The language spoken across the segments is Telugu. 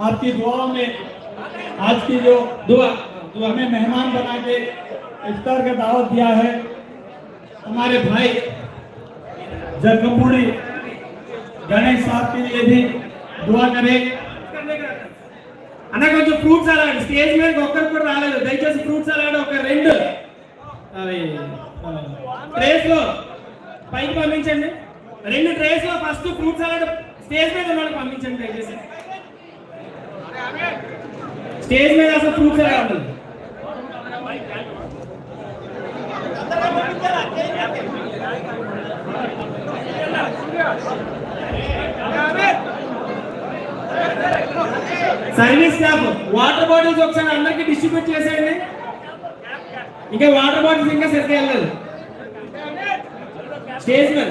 आपकी दुआओं में आज की जो दुआ जो हमें मेहमान बना के इफ्तार का दावत दिया है हमारे भाई जगमपुरी गणेश साहब के लिए भी दुआ करें అన్న కొంచెం ఫ్రూట్ సలాడ్ స్టేజ్ మీద ఒక్కరు కూడా రాలేదు దయచేసి ఫ్రూట్ సలాడ్ ఒక రెండు అవి ట్రేస్ లో పైకి పంపించండి రెండు ట్రేస్ లో ఫస్ట్ ఫ్రూట్ సలాడ్ స్టేజ్ మీద వాళ్ళకి పంపించండి దయచేసి స్టేజ్ మీద అసలు ప్రూఫ్ రాదు సర్వీస్ క్యాప్ వాటర్ బాటిల్స్ ఒకసారి అందరికి డిస్ట్రిబ్యూట్ చేసేయండి ఇంకా వాటర్ బాటిల్స్ ఇంకా సరిగ్గా వెళ్ళలేదు స్టేజ్ మీద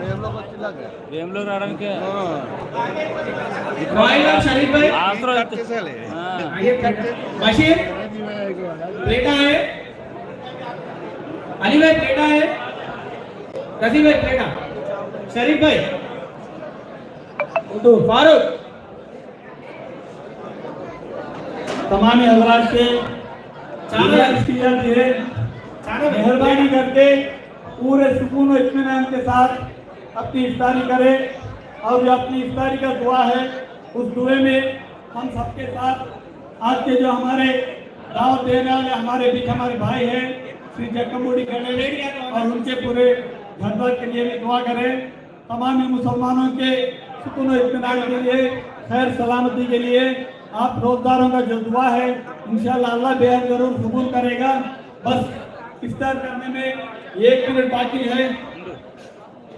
వేములో రావడానికి है रजी भाई प्लेटा शरीफ भाई फारूक तमाम हजरात से मेहरबानी करके पूरे सुकून और इतमान के साथ अपनी इफ्तारी करे और जो अपनी इफ्तारी का दुआ है उस दुए में हम सबके साथ आज के जो हमारे दावत देने वाले हमारे बीच हमारे भाई हैं श्री जक्कमोड़ी गणेश और उनके पूरे घरवर के लिए भी दुआ करें तमाम मुसलमानों के सुकून इतना के लिए खैर सलामती के लिए आप रोजगारों का जो दुआ है इन अल्लाह बेहद ज़रूर कबूल करेगा बस इफ्तार करने में एक मिनट बाकी है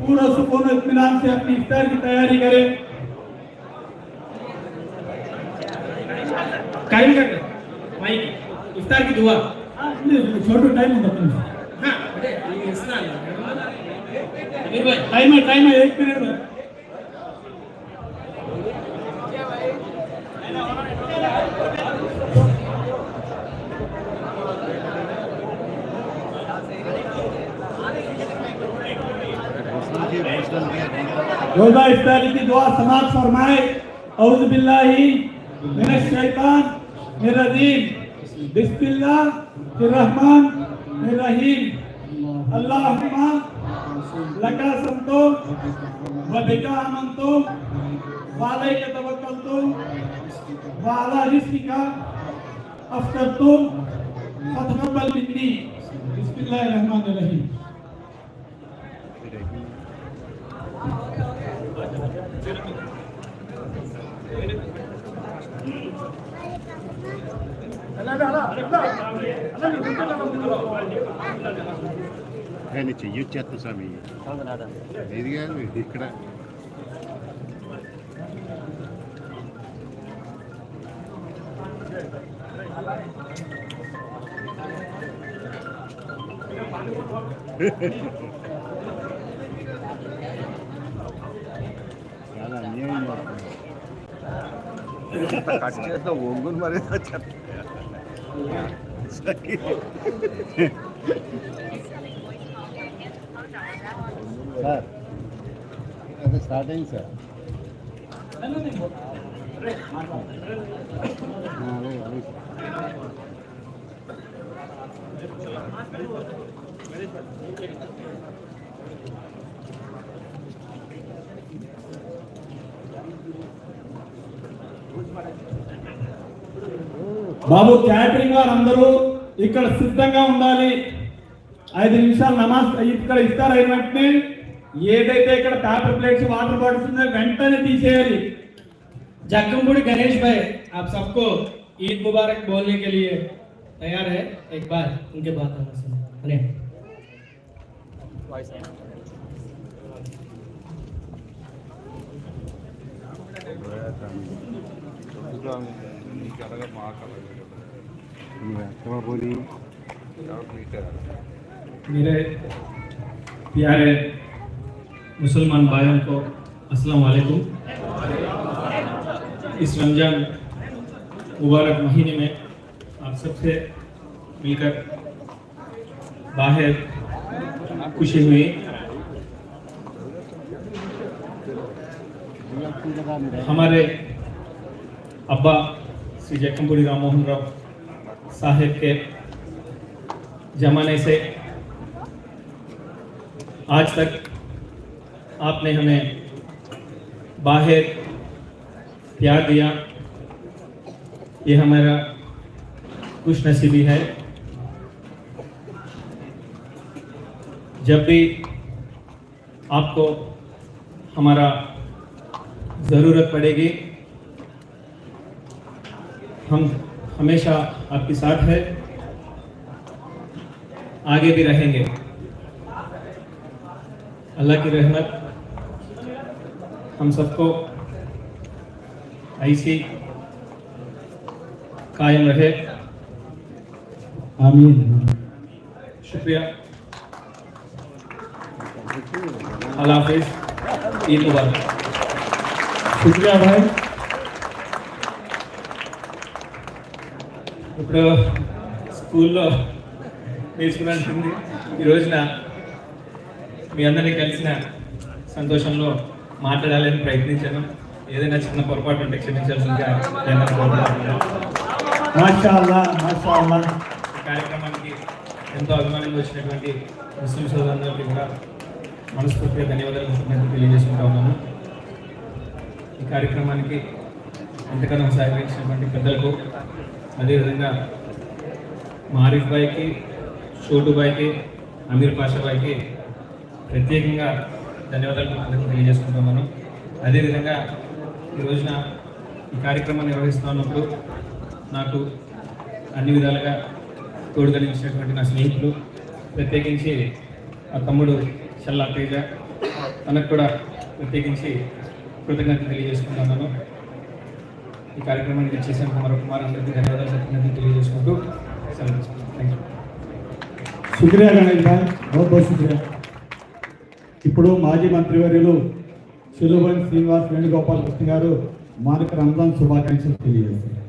पूरा सुकून इतमान से अपनी इफ्तार की तैयारी करें कायम कर भाई इफ्तार की दुआ हाँ, छोटो टाइम होता टाइम है टाइम है एक मिनट रोजा इफ्तारी की दुआ समाज फरमाए औज बिल्लाही मेरे शैतान मेरा दीन बिस्मिल्ला रहमान रहीम अल्लाहुम्मा लका संतो व बिका अमंतो वाले के तवक्कल तो वाला रिस्क का अफतर तो फतकबल रहीम కానీ చెయ్యొచ్చేస్తా స్వామి ఇది కాదు ఇక్కడ Hehehehe కట్ చేసిన ఒంగుని మరి సార్ అది స్టార్ట్ అయింది సార్ అదే బాబు క్యాటరింగ్ వాళ్ళందరూ ఇక్కడ సిద్ధంగా ఉండాలి ఐదు నిమిషాలు నమస్కరి ఇక్కడ ఇస్తారయినప్పటికీ ఏదైతే ఇక్కడ డబుల్ ప్లెక్స్ వాటర్ పడుతుందో వెంటనే తీసేయాలి జక్కంపుడి గణేష్ భాయ్ आप सबको ईद मुबारक बोलने के लिए तैयार है एक बार उनके बात आना सुनिए प्लीज मेरे प्यारे मुसलमान भाइयों को अस्सलाम वालेकुम इस रमज़ान मुबारक महीने में आप सबसे मिलकर बाहर खुशी हुई हमारे अब्बा श्री जयकम्बुरी राम मोहन राव साहेब के जमाने से आज तक आपने हमें बाहर प्यार दिया ये हमारा खुश नसीबी है जब भी आपको हमारा ज़रूरत पड़ेगी हम हमेशा आपके साथ है आगे भी रहेंगे अल्लाह की रहमत हम सबको ऐसी कायम रहे आमीन शुक्रिया अल्लाह हाफिज़ ईद मुबारक शुक्रिया भाई ఇప్పుడు స్కూల్లో నేర్చుకున్నట్టుంది ఈ రోజున మీ అందరినీ కలిసిన సంతోషంలో మాట్లాడాలని ప్రయత్నించాను ఏదైనా చిన్న పొరపాటు ఉంటే క్షమించాల్సిందిగా కార్యక్రమానికి ఎంతో అభిమానంగా వచ్చినటువంటి ముస్లిం సోదరులందరికీ కూడా మనస్ఫూర్తిగా ధన్యవాదాలు కృతజ్ఞతలు తెలియజేసుకుంటా ఉన్నాను ఈ కార్యక్రమానికి ఎంతగానో సహకరించినటువంటి పెద్దలకు అదేవిధంగా మారిఫ్ బాయ్కి షోటు బాయ్కి అమీర్ పాషా బాయ్కి ప్రత్యేకంగా ధన్యవాదాలు అందరికీ తెలియజేసుకుంటాం మనం అదేవిధంగా ఈ రోజున ఈ కార్యక్రమాన్ని నిర్వహిస్తున్నప్పుడు నాకు అన్ని విధాలుగా తోడుగా నిలిచినటువంటి నా స్నేహితులు ప్రత్యేకించి ఆ తమ్ముడు చల్లా తేజ తనకు కూడా ప్రత్యేకించి కృతజ్ఞత తెలియజేసుకుంటున్నాను ఈ కార్యక్రమానికి వచ్చేసిన కుమార్ అందరికీ ధన్యవాదాలు చెప్తున్నది తెలియజేసుకుంటూ సెలవు థ్యాంక్ ఇప్పుడు మాజీ మంత్రివర్యులు సులువన్ శ్రీనివాస్ వేణుగోపాల్ కృష్ణ గారు మానక రంజాన్ శుభాకాంక్షలు తెలియజేస్తారు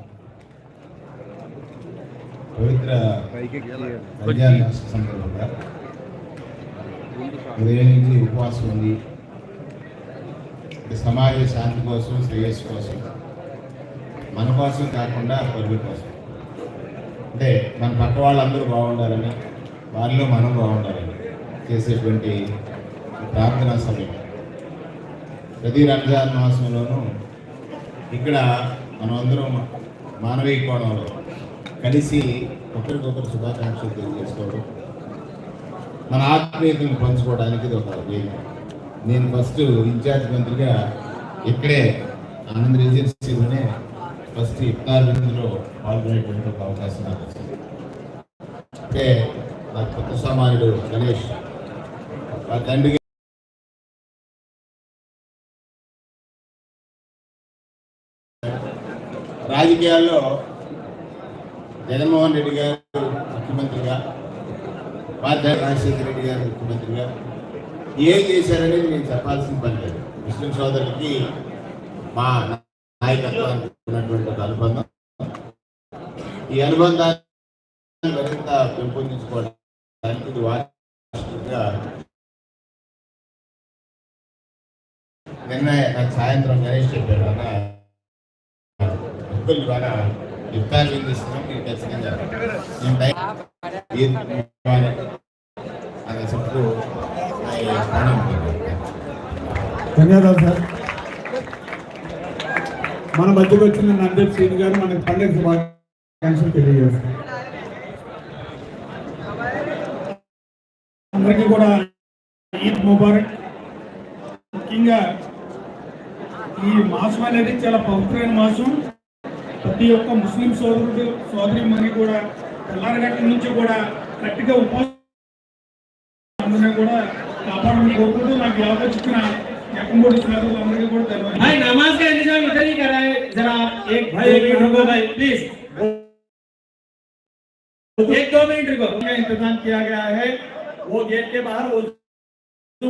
ఉపవాసం ఉంది సమాజ శాంతి కోసం శ్రేయస్సు కోసం మన కోసం కాకుండా పొరుగు కోసం అంటే మన పక్క వాళ్ళందరూ బాగుండాలని వాళ్ళు మనం బాగుండాలని చేసేటువంటి ప్రార్థన సమయం ప్రతి రంజాన్ మాసంలోనూ ఇక్కడ మనమందరం మానవీయ కోణంలో కలిసి ఒకరికొకరు శుభాకాంక్షలు తెలియజేసుకోవడం మన ఆత్మీయతను పంచుకోవడానికి ఇది ఒక వేదిక నేను ఫస్ట్ ఇన్ఛార్జ్ మంత్రిగా ఇక్కడే ఆనంద్ రెజిడెన్సీలోనే ఫస్ట్ ఇఫ్తార్ విందులో పాల్గొనేటువంటి ఒక అవకాశం నాకు వచ్చింది అంటే నా కొత్త సామాన్యుడు గణేష్ రాజకీయాల్లో జగన్మోహన్ రెడ్డి గారు ముఖ్యమంత్రిగా ఉపాధ్యాయ రాజశేఖర రెడ్డి గారు ముఖ్యమంత్రిగా ఏం చేశారనేది నేను చెప్పాల్సిన పని లేదు ముస్లిం సోదరులకి మా నాయకత్వానికి ఉన్నటువంటి ఒక అనుబంధం ఈ అనుబంధాన్ని మరింత పెంపొందించుకోవడానికి ఇది వార్షికంగా నిన్న నాకు సాయంత్రం గణేష్ చెప్పాడు అన్న భక్తులు బాగా ఇఫ్తార్ విందిస్తున్నాం మీరు ఖచ్చితంగా అనే చెప్తూ ధన్యవాదాలు సార్ మన మధ్యకి వచ్చిన నందేప్ సీన్ గారు మనకి పండుగ శుభాకాంక్షలు తెలియజేస్తాం అందరికీ కూడా ఈద్ ముబారక్ ముఖ్యంగా ఈ మాసం అనేది చాలా పవిత్రమైన మాసం ప్రతి ఒక్క ముస్లిం సోదరుడు సోదరి మరి కూడా తెల్లారగట్ల నుంచి కూడా గట్టిగా ఉపవాసం కూడా కాపాడమని కోరుకుంటూ నాకు యావచ్చిన भाई नमाज का इंतजाम उधर ही करा जरा एक भाई एक मिनट रुको भाई प्लीज एक दो मिनट रुको इंतजाम किया गया है वो गेट के बाहर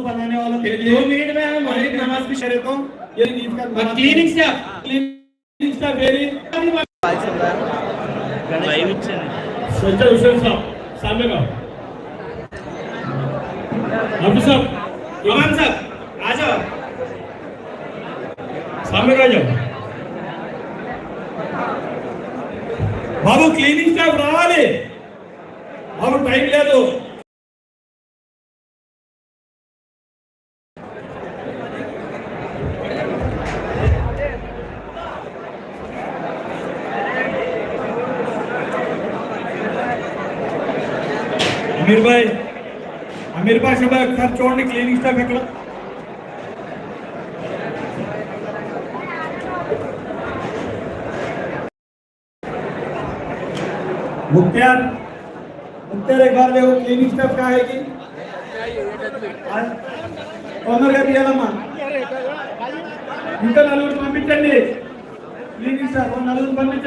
बनाने वालों के लिए दो मिनट में हम मस्जिद नमाज भी शरीर को ये cleaning staff cleaning staff very Sajjan Hussain Sahab सामने का हाफिज साहब इमाम साहब రామరాజం బాబు క్లీనింగ్ స్టాఫ్ రావాలి బాబు టైం లేదు అమీర్ భాయ్ అమీర్ భాష భాయ్ ఒకసారి చూడండి క్లీనింగ్ స్టాఫ్ ఎక్కడ मुख्यार मुक्त्यार एक बार देखो क्लीनिक स्टाफ का है कि ऑनर का दिया लम्मा इनका नलूर पंपी चंडी क्लीनिक स्टाफ और नलूर पंपी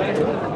चंडी